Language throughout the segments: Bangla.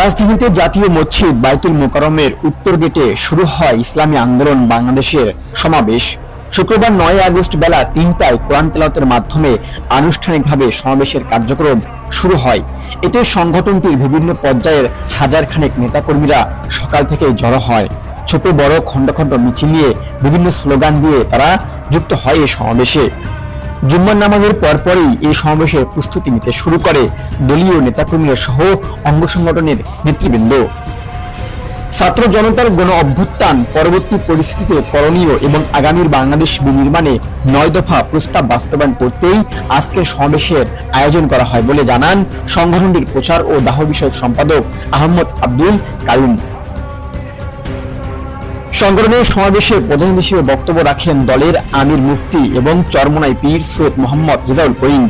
রাজধানীতে জাতীয় মসজিদ বাইতুল মোকারমের উত্তর গেটে শুরু হয় ইসলামী আন্দোলন বাংলাদেশের সমাবেশ। শুক্রবার নয় আগস্ট বেলা তিনটায় কোরআন তেলাওয়াতের মাধ্যমে আনুষ্ঠানিকভাবে সমাবেশের কার্যক্রম শুরু হয়। এতে সংগঠনটির বিভিন্ন পর্যায়ের হাজার খানেক নেতাকর্মীরা সকাল থেকে জড়ো হয়। ছোট বড় খণ্ড খণ্ড মিছিল নিয়ে বিভিন্ন স্লোগান দিয়ে তারা যুক্ত হয় এই সমাবেশে। জুম্মার নামাজের পরপরই এই সমাবেশের প্রস্তুতি নিতে শুরু করে দলীয় নেতাকর্মীরা সহ অঙ্গ সংগঠনের নেতৃবৃন্দ। ছাত্র জনতার গণ অভ্যুত্থান পরবর্তী পরিস্থিতিতে করণীয় এবং আগামীর বাংলাদেশ বিনির্মাণে নয় দফা প্রস্তাব বাস্তবায়ন করতেই আজকের সমাবেশের আয়োজন করা হয় বলে জানান সংগঠনটির প্রচার ও দাহ বিষয়ক সম্পাদক আহমদ আব্দুল কায়ুম সংগঠনের সমাবেশে প্রধান হিসেবে বক্তব্য রাখেন দলের আমির মুফতি এবং চরমনাই পীর সৈয়দ মোহাম্মদ রেজাউল করিম।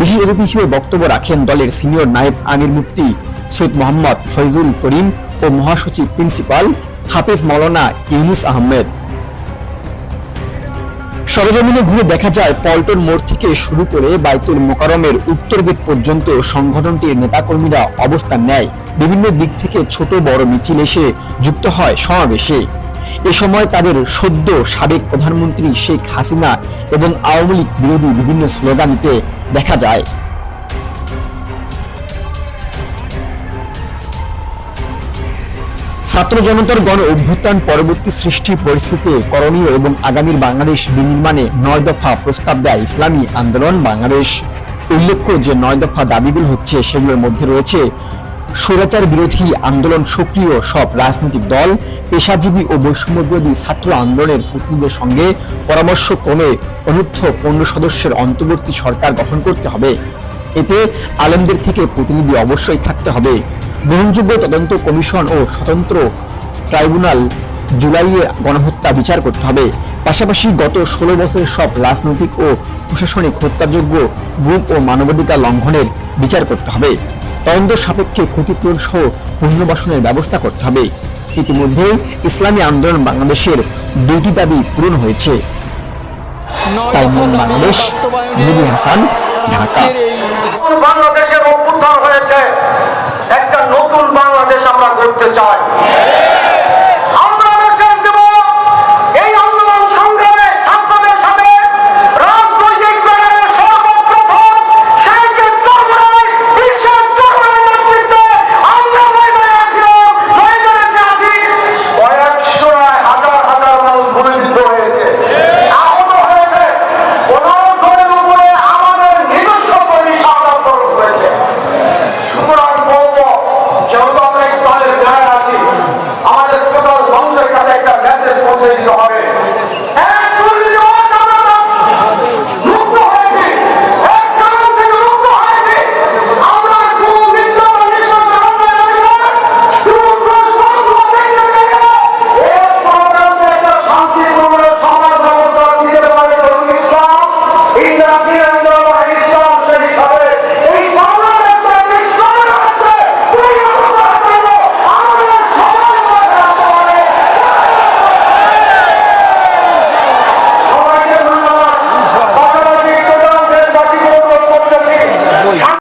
বিশেষ অতিথি হিসেবে বক্তব্য রাখেন দলের সিনিয়র নায়েব আমির মুফতি সৈয়দ মোহাম্মদ ফৈজুল করিম ও মহাসচিব প্রিন্সিপাল হাফেজ মৌলানা ইউনুস আহমেদ। সরজমিনে ঘুরে দেখা যায়, পল্টন মোড় থেকে শুরু করে বাইতুল মোকারমের উত্তর গেট পর্যন্ত সংগঠনটির নেতাকর্মীরা অবস্থান নেয়। বিভিন্ন দিক থেকে ছোট বড় মিছিল এসে যুক্ত হয় সমাবেশে। এ সময় তাদের সদ্য সাবেক প্রধানমন্ত্রী শেখ হাসিনা এবং আওয়ামী লীগ বিরোধী বিভিন্ন স্লোগান দেখা যায়। ছাত্র জনতার গণ অভ্যুত্থান পরবর্তী সৃষ্টি পরিস্থিতিতে করণীয় এবং আগামীর বাংলাদেশ বিনির্মাণে নয় দফা প্রস্তাব দেয় ইসলামী আন্দোলন বাংলাদেশ। উল্লেখ্য যে নয় দফা দাবিগুলো হচ্ছে সেগুলোর মধ্যে রয়েছে স্বৈরাচার বিরোধী আন্দোলন সক্রিয় সব রাজনৈতিক দল, পেশাজীবী ও বৈষম্য বিরোধী ছাত্র আন্দোলনের প্রতিনিধিদের সঙ্গে পরামর্শ ক্রমে অনূর্ধ্ব পনেরো সদস্যের অন্তর্বর্তী সরকার গঠন করতে হবে। এতে আলেমদের থেকে প্রতিনিধি অবশ্যই থাকতে হবে। গ্রহণযোগ্য তদন্ত কমিশন ও স্বতন্ত্র ট্রাইব্যুনাল জুলাইয়ে গণহত্যা বিচার করতে হবে। পাশাপাশি গত ষোলো বছরের সব রাজনৈতিক ও প্রশাসনিক হত্যাযোগ্য গ্রুপ ও মানবাধিকার লঙ্ঘনের বিচার করতে হবে। তদন্ত সাপেক্ষে ক্ষতিপূরণ সহ পুনর্বাসনের ব্যবস্থা করতে হবে। ইতিমধ্যে ইসলামী আন্দোলন বাংলাদেশের দুটি দাবি পূরণ হয়েছে। তাইমুন বাংলাদেশ মেহেদি হাসান ঢাকা। নতুন বাংলাদেশের অভ্যুত্থান হয়েছে। একটা নতুন বাংলাদেশ আমরা করতে চাই।